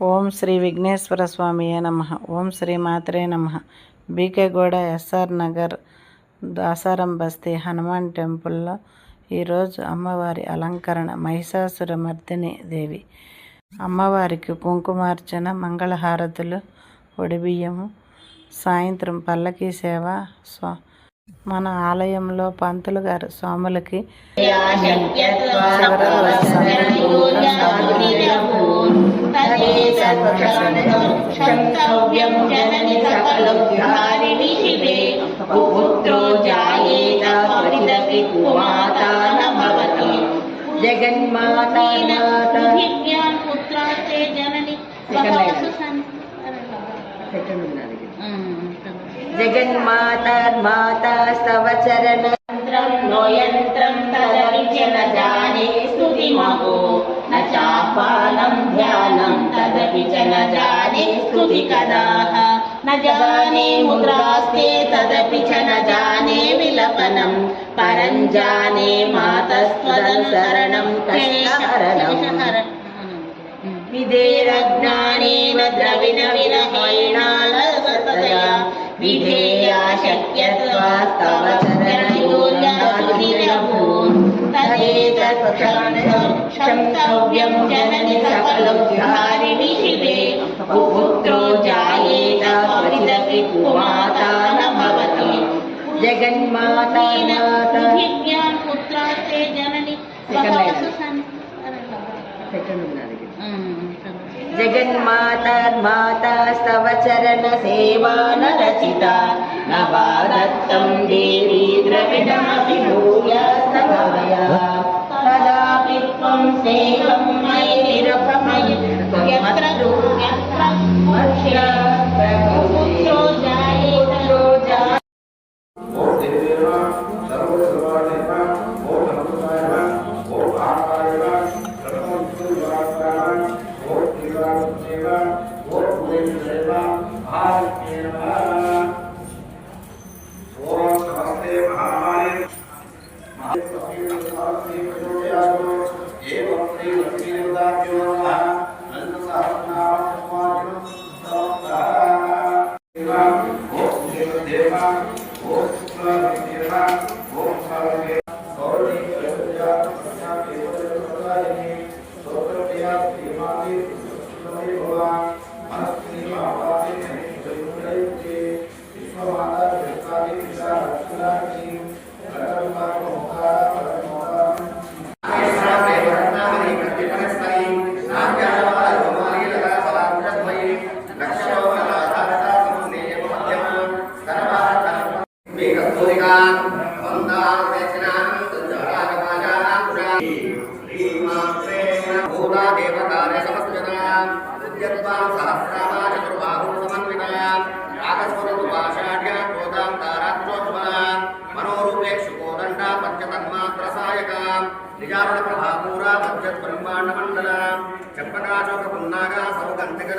ఓం శ్రీ విఘ్నేశ్వర స్వామియే నమ. ఓం శ్రీ మాత్రే నమ. బీకేగూడ ఎస్ఆర్ నగర్ దాసారం బస్తీ హనుమాన్ టెంపుల్లో ఈరోజు అమ్మవారి అలంకరణ మహిషాసుర మర్దిని దేవి. అమ్మవారికి కుంకుమార్చన మంగళహారతులు ఒడిబియ్యము సాయంత్రం పల్లకీ సేవ స్వా మన ఆలయంలో పంతులు గారు స్వాములకి क्षन्तव्यम् जननि सकलम् धारिणि शिवे कुपुत्रो जायेत परिदपि कुमाता न भवति जगन्माता दिव्यान् पुत्रान् ते जननि जगन्मातार्माता स्तव चरणन्त्रं नो यन्त्रं तदपि च न जाने स्तुतिमहो न चापानं ध्याय हि कदाः न जाने मुद्रास्ते तदपि च न जाने विलपनम् परम् जाने मातस्त्वदनुसरणम् विधेरज्ञानेन द्रविणविनहैणालसतया विधेया शक्यत्वास्तव चरणयोर्यासुनिरभून् जननि सकलौ धारिणि शिवे జగన్మాతా మాతా दिव्यां पुत्रास्ते जननि स्वभासु सन् సెకండ్ ఉన్నది జగన్మాతా మాతా స్తవ చరణ సేవా నరచిత నవాదత్తం దేవి ద్రవిడమపి భూయాస్తవయ తదాపి త్వం స్నేహం మయి నిరపమయి यत्र ఓం దేవ ఓం దేవ ఓం నిజారుణ ప్రభాపూరా మధ్య బ్రహ్మాండ మండల చంపకాశోక పున్నాగా సౌగంధికర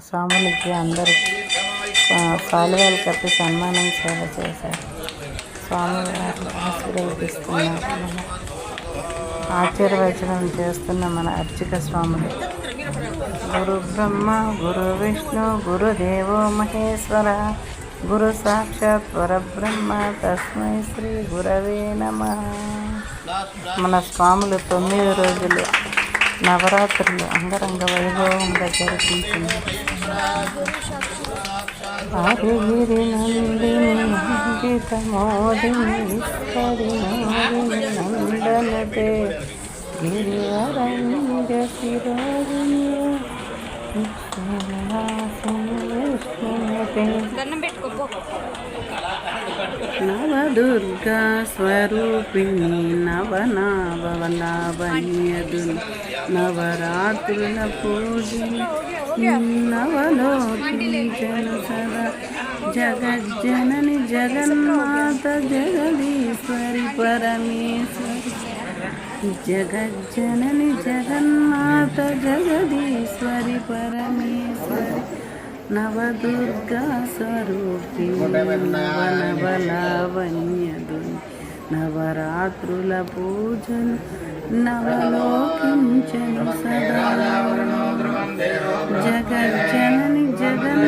స్వాములకి అందరికి సాలువాలు కప్పి సన్మానం సేవ చేశారు. స్వామివారిని ఆశీర్వదిస్తున్నారు. మన ఆశీర్వచనం చేస్తున్న మన అర్చక స్వాములు. గురు బ్రహ్మ గురు విష్ణు గురుదేవో మహేశ్వర గురు సాక్షాత్ పరబ్రహ్మ తస్మై శ్రీ గురవే నమ. మన స్వాములు తొమ్మిది రోజులు నవరాత్రులు అంగరంగ వైభవంగా జరిపించింది హరిగిరి నందిని అంకిత మోదిని మోదిని గిరివరంగ శిరోదిని నవదుర్గా స్వరూపిణి నవనాభవలావణ్యదుని నవరాత్రుల పూజని నవలోకించన సదా జగజ్జనని జగన్మాత జగదీశ్వరి పరమేశ్వరి జగజ్జనని జగన్మాత జగదీశ్వరి పరమేశ్వరి నవదుర్గా స్వరూపి నవనవలావణ్యదు నవరాత్రుల పూజను నవలోకించను సదా. జగజ్జనని జగన్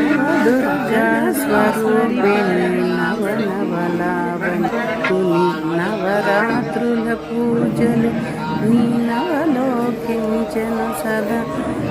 దుర్గా స్వరూపిణి నవనవలావని నవరాత్రుల పూజలు నీ నవలోకించను సదా.